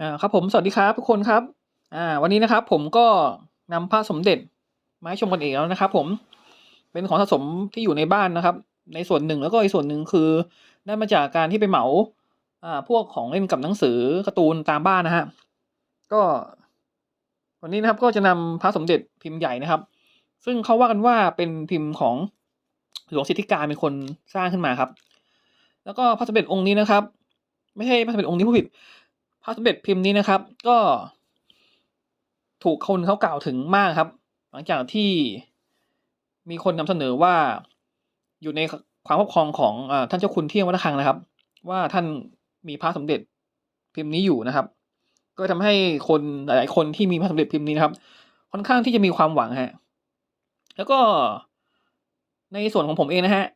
อ่าครับผมสวัสดีครับทุกคนครับอ่าวันนี้นะครับผมก็นำพระสมเด็จมาให้ชมกันเองแล้วนะครับ ผมเป็นของสะสมที่อยู่ในบ้านนะครับ ในส่วนหนึ่งแล้วก็อีกส่วนหนึ่งคือได้มาจากการที่ไปเหมาอ่าพวกของเล่นกับหนังสือการ์ตูนตามบ้านนะฮะก็วันนี้นะครับก็จะนำพระสมเด็จพิมพ์ใหญ่นะครับ ซึ่งเขาว่ากันว่าเป็นพิมพ์ของหลวงสิทธิการเป็นคนสร้างขึ้นมาครับ แล้วก็พระสมเด็จองค์นี้นะครับ ไม่ใช่พระสมเด็จองค์นี้ผู้ผิด พระสมเด็จพิมพ์นี้นะครับ ก็ถูกคนเขากล่าวถึงมากครับ หลังจากที่มีคนนำเสนอว่าอยู่ในความครอบครองของอท่านเจ้าคุณเที่ยงวัดระฆังนะครับ ว่าท่านมีพระสมเด็จพิมพ์นี้อยู่นะครับ ก็ทำให้คนหลาย ๆ คนที่มีพระสมเด็จพิมพ์นี้นะครับ ค่อนข้างที่จะมีความหวังฮะแล้วก็ในส่วนของผมเองนะฮะ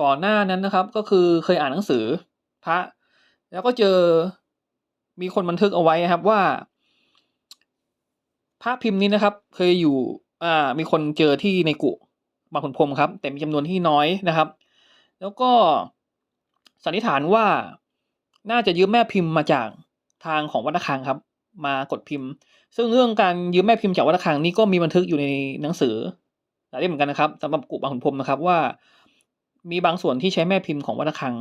ก่อนหน้านั้นนะครับ ก็คือเคยอ่านหนังสือพระ แล้วก็เจอ มีคนบันทึกเอาไว้ครับว่าพระพิมพ์นี้นะครับ เคยอยู่อ่ามีคนเจอที่ในกุบางขุนพรมครับ แต่มีจำนวนที่น้อยนะครับ แล้วก็สันนิษฐานว่าน่าจะยืมแม่พิมพ์มาจากทางของวัดระฆังครับ มากดพิมพ์ ซึ่งเรื่องการยืมแม่พิมพ์จากวัดระฆังนี้ก็มีบันทึกอยู่ในหนังสือหลายเล่มเหมือนกันนะครับสำหรับกุบางขุนพรมนะครับว่า มีบางส่วนที่ใช้แม่พิมพ์ของวัดระฆัง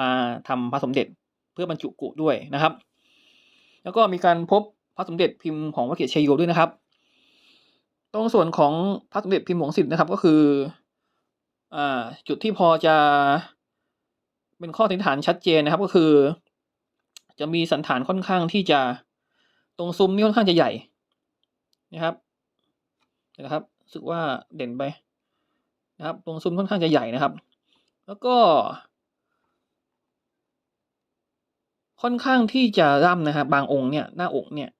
มาทำพระสมเด็จเพื่อบรรจุกุด้วยนะครับ แล้วก็มีการพบพระสมเด็จพิมพ์ของวัดเกศชัยโยด้วยนะครับ ตรงส่วนของพระสมเด็จพิมพ์หลวงสิทธิ์นะครับก็คืออ่าจุดที่พอจะเป็นข้อสันนิษฐานชัดเจนนะครับก็คือ จะมีสันฐานค่อนข้างที่จะตรงซุ้มนี่ค่อนข้างจะใหญ่นะครับนะครับรู้สึกว่าเด่นไปนะครับ ตรงซุ้มค่อนข้างจะใหญ่นะครับ แล้วก็ ค่อนข้างที่จะร่ำนะครับบางองค์เนี่ยหน้าอกเนี่ย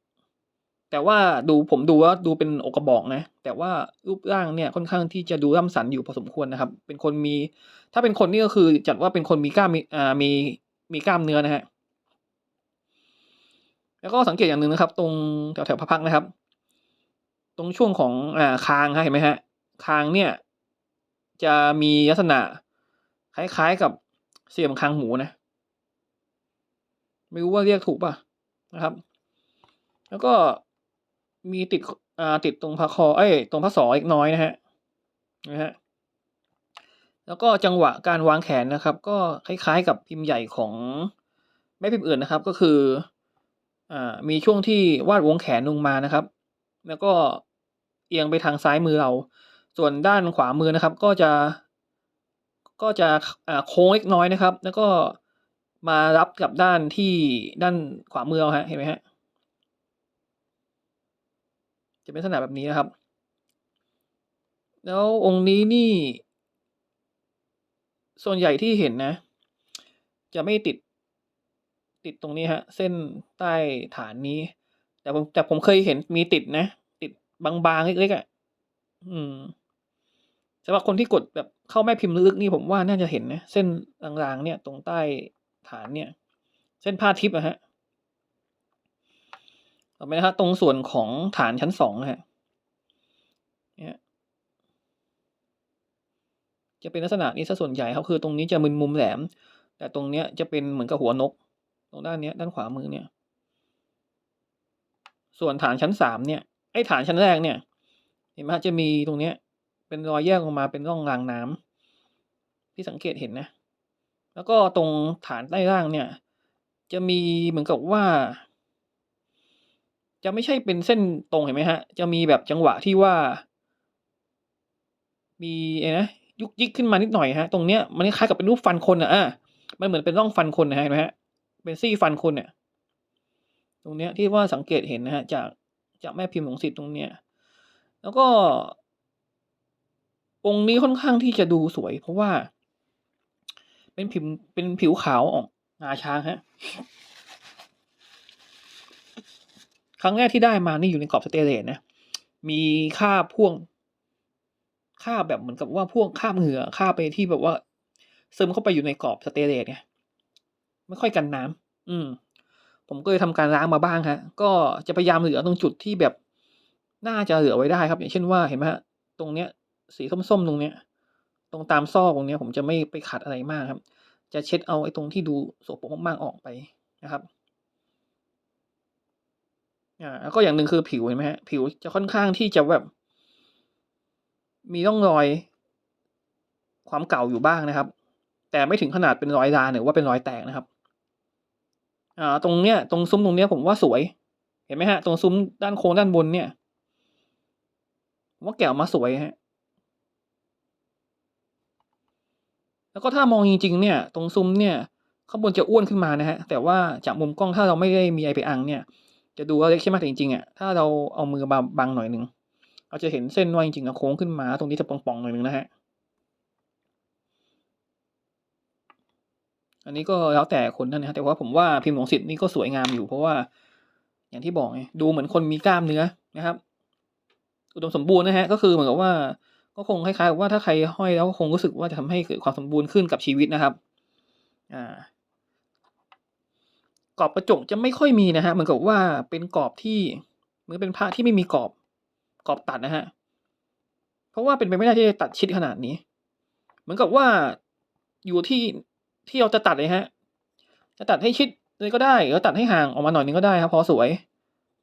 แต่ว่าดูผมดูว่าดูเป็นอกกระบอกนะ แต่ว่ารูปร่างเนี่ยค่อนข้างที่จะดูร่ำสันอยู่พอสมควรนะครับ เป็นคนมี ถ้าเป็นคนนี่ก็คือจัดว่าเป็นคนมีกล้ามมีอ่ามีมีกล้ามเนื้อนะฮะแล้วก็สังเกตอย่างหนึ่งนะครับ ตรงแถวแถวพระพักนะครับ ตรงช่วงของอ่าคางฮะเห็นไหมฮะคางเนี่ย จะมีลักษณะคล้ายๆกับเสียมคางหมูนะ ไม่รู้ว่าเรียกถูกป่ะนะครับ แล้วก็มีติดอ่าติดตรงพระคอเอ้ยตรงพระศอกเล็กน้อยนะฮะนะฮะแล้วก็จังหวะการวางแขนนะครับ ก็คล้ายๆกับพิมพ์ใหญ่ของแม่พิมพ์อื่นนะครับ ก็คืออ่ามีช่วงที่วาดวงแขนลงมานะครับ แล้วก็เอียงไปทางซ้ายมือเรา ส่วนด้านขวามือนะครับ ก็จะ ก็จะโค้งเล็กน้อยนะครับ แล้วก็ มารับกับด้านที่ด้านขวามือเราฮะเห็นไหมฮะจะเป็นลักษณะแบบนี้นะครับ แล้วองค์นี้นี่ ส่วนใหญ่ที่เห็นนะ จะไม่ติด ติดตรงนี้ฮะ เส้นใต้ฐานนี้ แต่ผมแต่ผมเคยเห็นมีติดนะ ติดบางๆเล็กๆอะ่ะ อืมสำหรับคนที่กดแบบเข้าแม่พิมพ์ลึกนี่ผมว่าน่าจะเห็นนะ เส้นรางๆเนี่ย ตรงใต้ ฐานเนี่ย เส้นผ้าทิพย์อะฮะต่อไปนะครับตรงส่วนของฐานชั้นสองนะฮะเนี่ยจะเป็นลักษณะนี้ซะส่วนใหญ่ครับคือตรงนี้จะมึนมุมแหลม แต่ตรงเนี้ยจะเป็นเหมือนกับหัวนก ตรงด้านเนี้ยด้านขวามือเนี่ย ส่วนฐานชั้นสามเนี่ยไอ้ฐานชั้นแรกเนี่ย เห็นไหมจะมีตรงเนี้ย เป็นรอยแยกออกมาเป็นร่องรางน้ำที่สังเกตเห็นนะ แล้วก็ตรงฐานใต้ล่างเนี่ย จะมีเหมือนกับว่า จะไม่ใช่เป็นเส้นตรงเห็นไหมฮะ จะมีแบบจังหวะที่ว่า มีไอ้นะยุกยิกขึ้นมานิดหน่อยฮะ ตรงเนี้ยมันคล้ายกับเป็นรูปฟันคนอะอะมันเหมือนเป็นร่องฟันคนนะฮะเห็นไหมฮะเป็นซี่ฟันคนเนี่ย ตรงเนี้ยที่ว่าสังเกตเห็นนะฮะจากจากแม่พิมพ์ของสิทธิ์ตรงเนี้ย แล้วก็องค์นี้ค่อนข้างที่จะดูสวย เพราะว่า เป็นผิวเป็นผิวขาวออกงาช้างฮะ ครั้งแรกที่ได้มานี่อยู่ในกรอบสเตเลสนะ มีคราพ่วงคราแบบเหมือนกับว่าพ่วงคราบเหงื่อคราไปที่แบบว่าซึมเข้าไปอยู่ในกรอบสเตเลสไงไม่ค่อยกันน้ำอืม ผมก็เลยทำการล้างมาบ้างฮะ ก็จะพยายามเหลือตรงจุดที่แบบ น่าจะเหลือไว้ได้ครับ อย่างเช่นว่าเห็นไหมฮะ ตรงเนี้ย สีส้มๆตรงเนี้ย ตรงตามซอกตรงนี้ผมจะไม่ไปขัดอะไรมากครับ จะเช็ดเอาไอ้ตรงที่ดูโสโปรกมากๆออกไปนะครับอ่าแล้วก็อย่างหนึ่งคือผิวเห็นไหมฮะผิวจะค่อนข้างที่จะแบบ มีร่องรอย ความเก่าอยู่บ้างนะครับ แต่ไม่ถึงขนาดเป็นรอยดาหรือว่าเป็นรอยแตกนะครับอ่าตรงเนี้ยตรงซุ้มตรงเนี้ยผมว่าสวย เห็นไหมฮะ ตรงซุ้มด้านโค้งด้านบนเนี่ยผมว่าแกะออกมาสวยฮะ แล้วก็ถ้ามองจริงๆเนี่ยตรงซุ้มเนี่ยข้างบนจะอ้วนขึ้นมานะฮะแต่ว่าจากมุมกล้องถ้าเราไม่ได้มีไอไปอังเนี่ยจะดูว่าเล็กใช่ไหมแต่จริงๆอะถ้าเราเอามือมาบังหน่อยหนึ่งเราจะเห็นเส้นว่าจริงๆโค้งขึ้นมา ตรงนี้จะป่องๆหน่อยหนึ่งนะฮะอันนี้ก็แล้วแต่คนนั่นนะฮะแต่ว่าผมว่าพิมพ์ของสิทธิ์นี่ก็สวยงามอยู่ เพราะว่า อย่างที่บอกไงดูเหมือนคนมีกล้ามเนื้อนะครับ อุดมสมบูรณ์นะฮะก็คือเหมือนกับว่า ก็คงคล้ายๆว่าถ้าใครห้อยแล้วก็คงรู้สึกว่าจะทำให้เกิดความสมบูรณ์ขึ้นกับชีวิตนะครับ อ่ากรอบกระจกจะไม่ค่อยมีนะฮะเหมือนกับว่าเป็นกรอบที่เหมือนเป็นพระที่ไม่มีกรอบกรอบตัดนะฮะเพราะว่าเป็นไปไม่ได้ที่จะตัดชิดขนาดนี้ เหมือนกับว่าอยู่ที่ที่เราจะตัดเลยฮะ จะตัดให้ชิดเลยก็ได้หรือตัดให้ห่างออกมาหน่อยนึงก็ได้ครับ พอสวย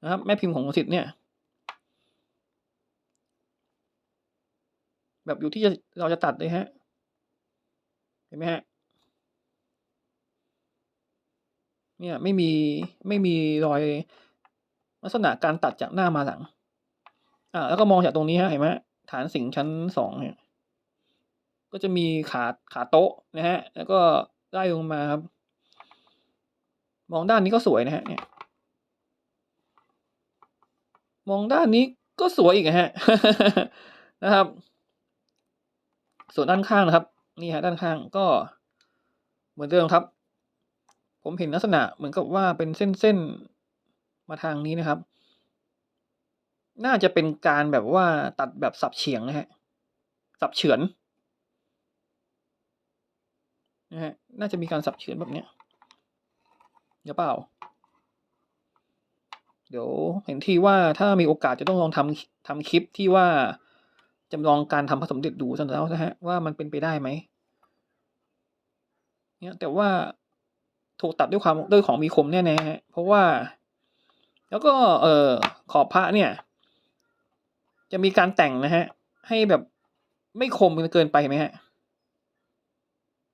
นะครับ แม่พิมพ์ของสิทธิ์เนี่ย แบบอยู่ที่เราจะตัดเลยฮะ เห็นไหมฮะ เนี่ยไม่มีไม่มีรอยลักษณะการตัดจากหน้ามาหลัง อ่า แล้วก็มองจากตรงนี้ฮะ เห็นไหมฐานสิงชั้นสองเนี่ย ก็จะมีขาขาโต๊ะนะฮะ แล้วก็ไล่ลงมาครับ มองด้านนี้ก็สวยนะฮะ เนี่ย มองด้านนี้ก็สวยอีกนะฮะนะครับ ส่วนด้านข้างนะครับ นี่ฮะด้านข้างก็เหมือนเดิมครับ ผมเห็นลักษณะเหมือนกับว่าเป็นเส้นๆมาทางนี้นะครับ น่าจะเป็นการแบบว่าตัดแบบสับเฉียงนะฮะสับเฉือนนะฮะน่าจะมีการสับเฉือนแบบเนี้ยเดี๋ยวเปล่า เดี๋ยวเห็นที่ว่าถ้ามีโอกาสจะต้องลองทำทำคลิปที่ว่า จำลองการทำผสมเด็จดูสักแล้วนะฮะว่ามันเป็นไปได้ไหมเนี่ยแต่ว่าถูกตัดด้วยความด้วยของมีคมแน่ๆฮะเพราะว่า แล้วก็เออขอบพระเนี่ย จะมีการแต่งนะฮะ ให้แบบไม่คมเกินไปไหมฮะ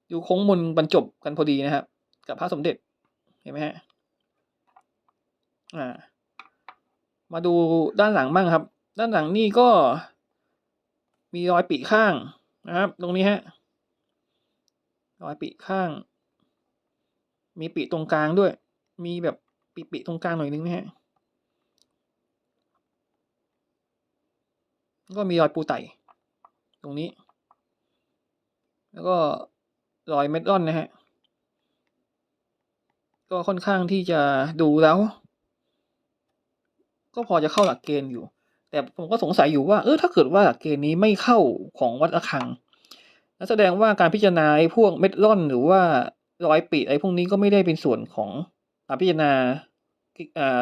อยู่โค้งมนบรรจบกันพอดีนะครับ กับพระสมเด็จเห็นไหมฮะอ่า มาดูด้านหลังบ้างครับ ด้านหลังนี่ก็ มีรอยปีข้างนะครับ ตรงนี้ฮะรอยปีข้าง มีปีตรงกลางด้วย มีแบบปีปีตรงกลางหน่อยนึงนะฮะก็มีรอยปูไตตรงนี้ แล้วก็รอยเม็ดร่อนนะฮะ ก็ค่อนข้างที่จะดูแล้ว ก็พอจะเข้าหลักเกณฑ์อยู่ แต่ผมก็สงสัยอยู่ว่าเออถ้าเกิดว่าเกณฑ์นี้ไม่เข้าของวัดระฆังนั่นแสดงว่าการพิจารณาไอ้พวกเม็ดร่อนหรือว่ารอยปีไอ้พวกนี้ก็ไม่ได้เป็นส่วนของการพิจารณา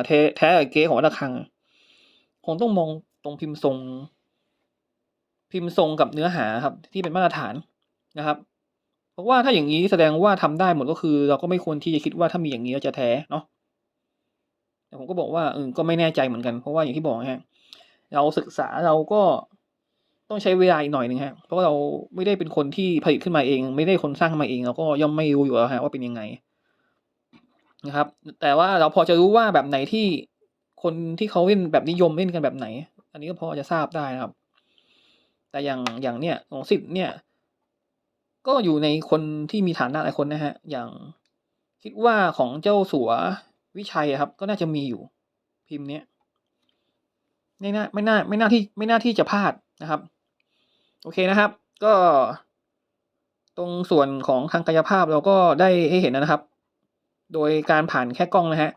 แท้แท้เก๊ของวัดระฆัง คงต้องมองตรงพิมพ์ทรง พิมพ์ทรงกับเนื้อหาครับ ที่เป็นมาตรฐานนะครับ เพราะว่าถ้าอย่างนี้แสดงว่าทำได้หมดก็คือ เราก็ไม่ควรที่จะคิดว่าถ้ามีอย่างนี้เราจะแท้เนาะแต่ผมก็บอกว่าเออก็ไม่แน่ใจเหมือนกันเพราะว่าอย่างที่บอกฮะ เราศึกษาเราก็ต้องใช้เวลาอีกหน่อยหนึ่งฮะเพราะเราไม่ได้เป็นคนที่ผลิตขึ้นมาเอง ไม่ได้คนสร้างขึ้นมาเอง เราก็ย่อมไม่รู้อยู่แล้วฮะว่าเป็นยังไงนะครับ แต่ว่าเราพอจะรู้ว่าแบบไหนที่คนที่เขาเล่นแบบนิยมเล่นกันแบบไหน อันนี้ก็พอจะทราบได้นะครับ แต่อย่างอย่างเนี้ยของสิทธิ์เนี่ย ก็อยู่ในคนที่มีฐานะหลายคนนะฮะ อย่างคิดว่าของเจ้าสัววิชัยครับ ก็น่าจะมีอยู่พิมพ์เนี้ย ไม่น่าไม่น่าไม่น่าที่ไม่น่าที่จะพลาดนะครับ โอเคนะครับ ก็ ตรงส่วนของทางกายภาพเราก็ได้ให้เห็นนะครับ โดยการผ่านแค่กล้องนะฮะ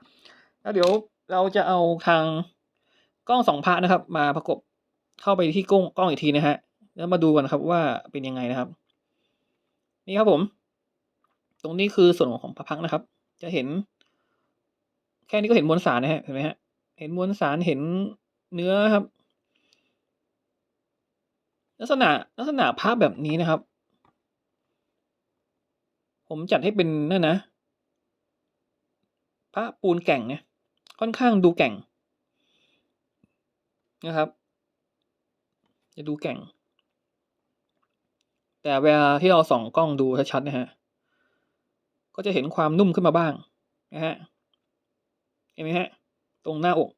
แล้วเดี๋ยวเราจะเอาทางกล้องสองพระนะครับ มาประกบเข้าไปที่กล้องกล้องอีกทีนะฮะแล้วมาดูกันครับว่าเป็นยังไงนะครับ นี่ครับผม ตรงนี้คือส่วนของพระพักนะครับ จะเห็น แค่นี้ก็เห็นมวลสารนะฮะเห็นไหมฮะเห็นมวลสารเห็น เนื้อครับ ลักษณะลักษณะภาพแบบนี้นะครับ ผมจัดให้เป็นนั่นนะพระปูนแก่งเนี่ยค่อนข้างดูแก่งนะครับ จะดูแก่ง แต่เวลาที่เราส่องกล้องดูชัดๆนะฮะก็จะเห็นความนุ่มขึ้นมาบ้างนะฮะเห็นไหมฮะ ตรงหน้าอก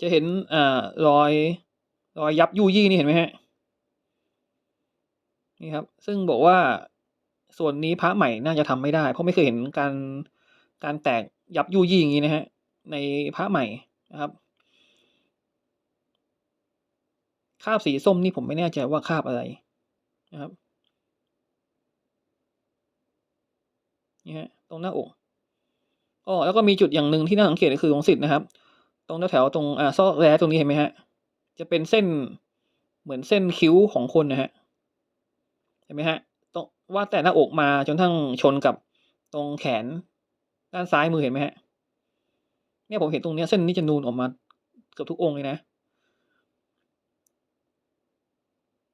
จะเห็นอ่ารอยรอยยับยุยี่นี่เห็นไหมฮะนี่ครับ ซึ่งบอกว่าส่วนนี้พระใหม่น่าจะทำไม่ได้ เพราะไม่เคยเห็นการการแตกยับยุยี่อย่างนี้นะฮะ ในพระใหม่นะครับคาบสีส้มนี่ผมไม่แน่ใจว่าคาบอะไรนะครับนี่ฮะตรงหน้าอกอ๋อแล้วก็มีจุดอย่างหนึ่งที่น่าสังเกตก็คือของสิทธ์นะครับ ตรงแถวตรงอ่าซอกแร้ตรงนี้เห็นไหมฮะ จะเป็นเส้นเหมือนเส้นคิ้วของคนนะฮะ เห็นไหมฮะตรงว่าแต่หน้าอกมาจนทั้งชนกับตรงแขนด้านซ้ายมือเห็นไหมฮะ เนี่ยผมเห็นตรงเนี้ยเส้นนี้จะนูนออกมาเกือบทุกองค์เลยนะ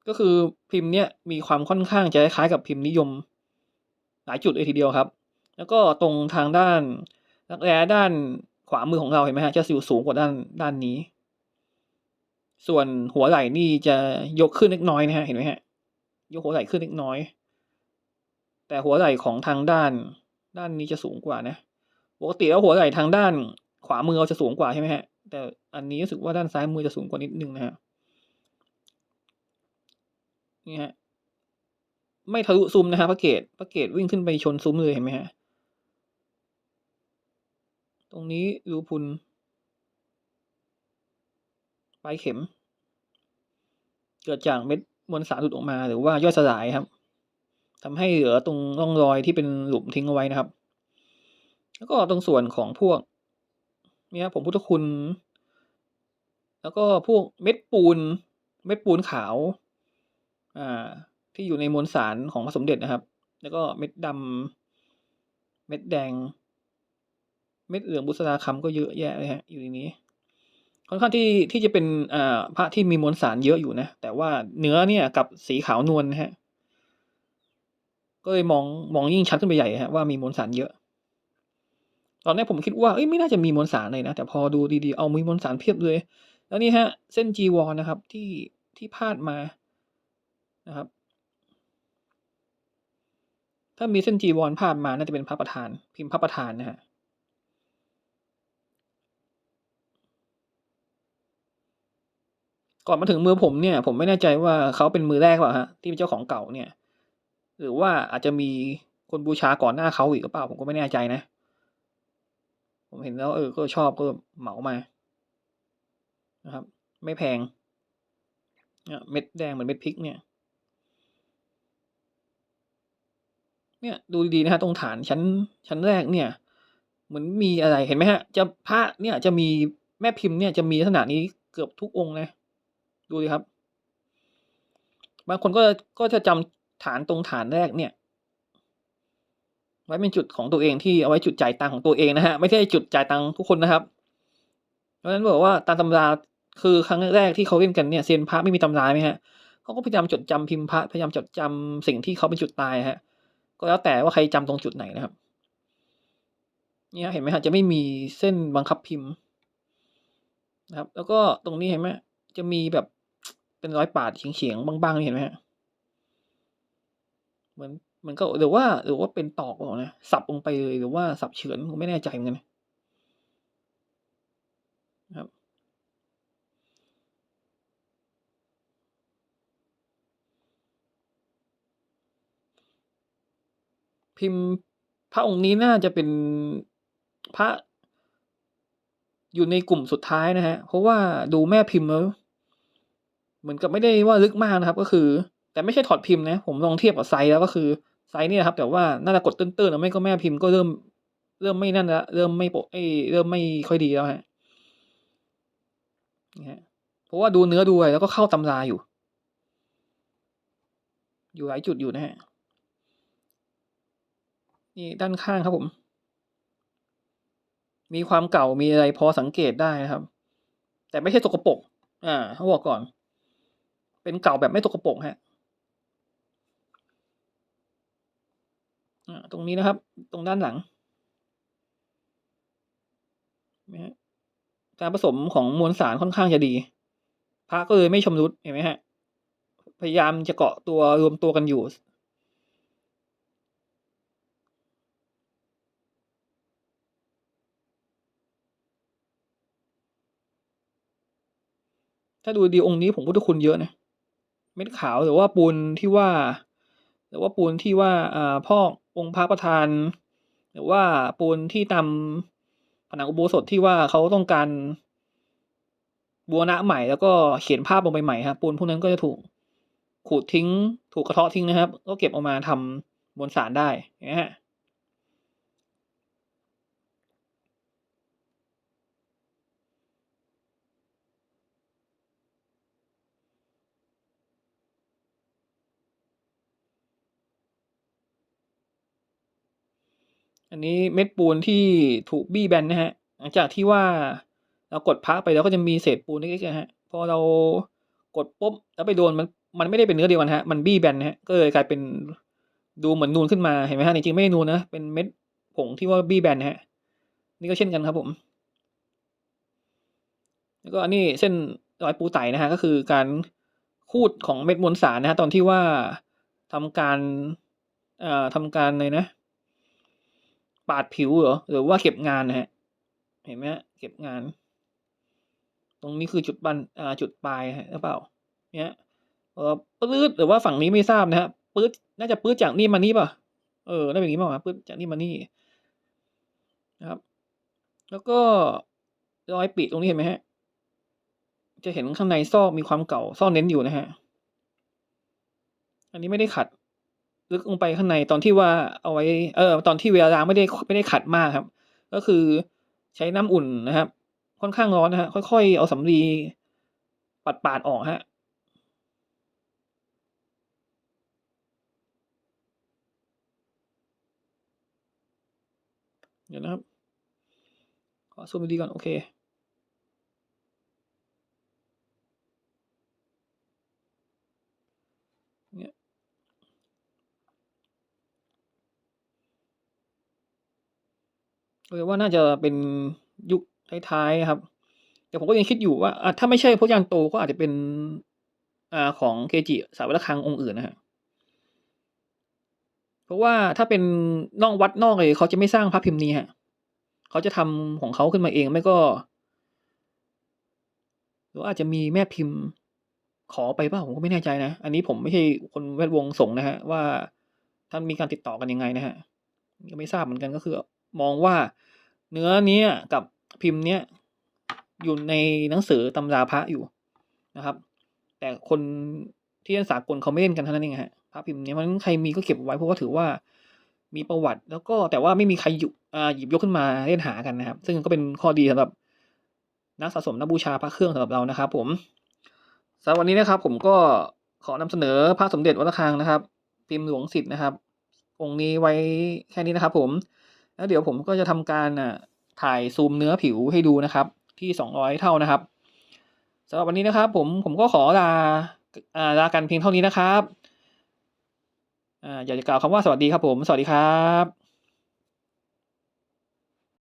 ก็คือพิมพ์เนี้ยมีความค่อนข้างจะคล้ายกับพิมพ์นิยม หลายจุดเลยทีเดียวครับ แล้วก็ตรงทางด้านรักแร้ด้าน ขวามือของเราเห็นไหมฮะจะอยู่สูงกว่าด้านด้านนี้ ส่วนหัวไหล่นี่จะยกขึ้นเล็กน้อยนะฮะเห็นไหมฮะยกหัวไหล่ขึ้นเล็กน้อย แต่หัวไหล่ของทางด้าน ด้านนี้จะสูงกว่านะปกติแล้วหัวไหล่ทางด้าน ขวามือเราจะสูงกว่าใช่ไหมฮะ แต่อันนี้รู้สึกว่าด้านซ้ายมือจะสูงกว่านิดนึงนะฮะนี่ฮะไม่ทะลุซุ้มนะฮะพระเกตพระเกตวิ่งขึ้นไปชนซุ้มเลยเห็นไหมฮะ รงนี้รูพุนปลายเข็ม เกิดจากเม็ดมวลสารหลุดออกมาหรือว่าย่อยสลายครับทำให้เหลือตรงร่องรอยที่เป็นหลุมทิ้งเอาไว้นะครับ แล้วก็ตรงส่วนของพวกเนี่ยผมพุทธคุณ แล้วก็พวกเม็ดปูน เม็ดปูนขาว อ่า ที่อยู่ในมวลสารของพระสมเด็จนะครับ แล้วก็เม็ดดำเม็ดแดง เม็ดเหลืองบุษราคำก็เยอะแยะเลยฮะอยู่ในนี้ ค่อนข้างที่ที่จะเป็นอ่าพระที่มีมวลสารเยอะอยู่นะ แต่ว่าเนื้อเนี่ยกับสีขาวนวลนะฮะก็เลยมองมองยิ่งชัดขึ้นไปใหญ่ฮะว่ามีมวลสารเยอะ ตอนแรกผมคิดว่าเอ้ยไม่น่าจะมีมวลสารเลยนะ แต่พอดูดีๆเอามีมวลสารเพียบเลย แล้วนี่ฮะ เส้นจีวรนะครับที่ที่พาดมานะครับ ถ้ามีเส้นจีวรพาดมาน่าจะเป็นพระประธาน พิมพ์พระประธานนะฮะ ก่อนมาถึงมือผมเนี่ย ผมไม่แน่ใจว่าเขาเป็นมือแรกเปล่าฮะที่เป็นเจ้าของเก่าเนี่ย หรือว่าอาจจะมีคนบูชาก่อนหน้าเขาอีกหรือเปล่า ผมก็ไม่แน่ใจนะ ผมเห็นแล้วเออ ก็ชอบก็เหมามานะครับ ไม่แพงเนี่ยเม็ดแดงเหมือนเม็ดพริกเนี่ย เนี่ยดูดีๆนะฮะตรงฐานชั้นชั้นแรกเนี่ยเหมือนมีอะไรเห็นไหมฮะ จะพระเนี่ยจะมีแม่พิมพ์เนี่ยจะมีลักษณะนี้เกือบทุกองค์นะ ดูดิครับ บางคนก็ก็จะจำฐานตรงฐานแรกเนี่ย ไว้เป็นจุดของตัวเองที่เอาไว้จุดจ่ายตังของตัวเองนะฮะไม่ใช่จุดจ่ายตังทุกคนนะครับ เพราะฉะนั้นบอกว่าตามตำราคือครั้งแรกที่เขาเล่นกันเนี่ยเซียนพระไม่มีตำราไหมฮะเขาก็พยายามจดจำพิมพ์พระพยายามจดจำสิ่งที่เขาเป็นจุดตายฮะ ก็แล้วแต่ว่าใครจำตรงจุดไหนนะครับ เนี่ยเห็นไหมฮะจะไม่มีเส้นบังคับพิมพ์นะครับ แล้วก็ตรงนี้เห็นไหมจะมีแบบ เป็นรอยปาดเฉียงๆบางๆเห็นไหมฮะเหมือนเหมือนก็หรือว่าหรือว่าเป็นตอกหรอนะสับลงไปเลยหรือว่าสับเฉือนผมไม่แน่ใจเหมือนกันนะครับพิมพ์พระองค์นี้น่าจะเป็นพระอยู่ในกลุ่มสุดท้ายนะฮะ เพราะว่าดูแม่พิมพ์แล้ว เหมือนกับไม่ได้ว่าลึกมากนะครับ ก็คือ แต่ไม่ใช่ถอดพิมพ์นะ ผมลองเทียบกับไซส์แล้วก็คือไซส์นี่นะครับ แต่ว่าน่าจะกดตื้นๆแล้วไม่ก็แม่พิมพ์ก็เริ่ม เริ่มไม่นั่นละเริ่มไม่โปเอ้เริ่มไม่ค่อยดีแล้วฮะนะเพราะว่าดูเนื้อดูอะไรแล้วก็เข้าตำราอยู่ อยู่หลายจุดอยู่นะฮะนี่ด้านข้างครับผม มีความเก่ามีอะไรพอสังเกตได้นะครับ แต่ไม่ใช่ตกปรกอ่าเขาบอกก่อน เป็นเก่าแบบไม่ตกปรกฮะอ่าตรงนี้นะครับ ตรงด้านหลังการผสมของมวลสารค่อนข้างจะดี พระก็เลยไม่ชำรุดเห็นไหมฮะ พยายามจะเกาะตัวรวมตัวกันอยู่ถ้าดูดีองค์นี้ผมพุทธคุณเยอะนะ เม็ดขาวหรือว่าปูนที่ว่า หรือว่าปูนที่ว่าอ่าพ่อองค์พระประธาน หรือว่าปูนที่ตามผนังอุโบสถที่ว่าเขาต้องการบูรณะใหม่แล้วก็เขียนภาพลงไปใหม่ครับปูนพวกนั้นก็จะถูกขูดทิ้ง ถูกกระเทาะทิ้งนะครับ ก็เก็บออกมาทำมวลสารได้นะฮะ อันนี้เม็ดปูนที่ถูกบี้แบนนะฮะ หลังจากที่ว่าเรากดพักไปแล้วก็จะมีเศษปูนเล็กๆนะฮะ พอเรากดปุ๊บแล้วไปโดนมันมันไม่ได้เป็นเนื้อเดียวกันฮะ มันบี้แบนนะฮะ ก็เลยกลายเป็นดูเหมือนนูนขึ้นมา เห็นไหมฮะ จริงๆไม่ได้นูนนะ เป็นเม็ดผงที่ว่าบี้แบนนะฮะ นี่ก็เช่นกันครับผม แล้วก็อันนี้เส้นรอยปูไตนะฮะ ก็คือการคูดของเม็ดมวลสารนะฮะ ตอนที่ว่าทำการเอ่อทำการเลยนะ ปาดผิวเหรอหรือว่าเก็บงานนะฮะเห็นไหมเก็บงาน ตรงนี้คือจุดบันอ่าจุดปลายฮะหรือเปล่าเนี่ยเออปื๊ดหรือว่าฝั่งนี้ไม่ทราบนะฮะปื๊ดน่าจะปื๊ดจากนี่มานี่ป่ะเออน่าเป็นอย่างนี้ป่ะปื๊ดจากนี่มานี่นะครับ แล้วก็รอยปิดตรงนี้เห็นไหมฮะ จะเห็นข้างในซอกมีความเก่าซ่อนเน้นอยู่นะฮะ อันนี้ไม่ได้ขัด ลึกลงไปข้างในตอนที่ว่าเอาไว้เออตอนที่เวลาล้างไม่ได้ไม่ได้ขัดมากครับ ก็คือใช้น้ำอุ่นนะครับ ค่อนข้างร้อนนะฮะค่อยๆ เอาสำลีปัดปาดออกฮะเดี๋ยวนะครับ ขอซูมดูดีก่อน โอเค เลยว่าน่าจะเป็นยุคท้ายๆครับ แต่ผมก็ยังคิดอยู่ว่าถ้าไม่ใช่พวกยันโตก็อาจจะเป็นอ่าของเกจิสาวระฆังองค์อื่นนะฮะเพราะว่าถ้าเป็นนอกวัดนอกเลยเขาจะไม่สร้างพระพิมพ์นี้ฮะเขาจะทำของเขาขึ้นมาเองไม่ก็หรืออาจจะมีแม่พิมพ์ขอไปป่าผมก็ไม่แน่ใจนะ อันนี้ผมไม่ใช่คนแวดวงสงนะฮะว่าท่านมีการติดต่อกันยังไงนะฮะก็ไม่ทราบเหมือนกันก็คือ มองว่าเนื้อเนี้ยกับพิมพ์เนี้ยอยู่ในหนังสือตำราพระอยู่นะครับ แต่คนที่เล่นสากลเขาไม่เล่นกันเท่านั้นเองฮะพระพิมพ์เนี้ยมันใครมีก็เก็บไว้เพราะว่าถือว่ามีประวัติ แล้วก็แต่ว่าไม่มีใครหยุอ่าหยิบยกขึ้นมาเล่นหากันนะครับ ซึ่งก็เป็นข้อดีสำหรับนักสะสมนักบูชาพระเครื่องสำหรับเรานะครับ ผมสำหรับวันนี้นะครับ ผมก็ขอนำเสนอพระสมเด็จวัดระฆังนะครับ พิมพ์หลวงสิทธิ์นะครับ องค์นี้ไว้แค่นี้นะครับ ผม แล้วเดี๋ยวผมก็จะทำการอะถ่ายซูมเนื้อผิวให้ดูนะครับ ที่สองร้อยเท่านะครับสำหรับวันนี้นะครับ ผมผมก็ขอลาอ่าลากันเพียงเท่านี้นะครับ อ่าอยากจะกล่าวคำว่าสวัสดีครับผม สวัสดีครับ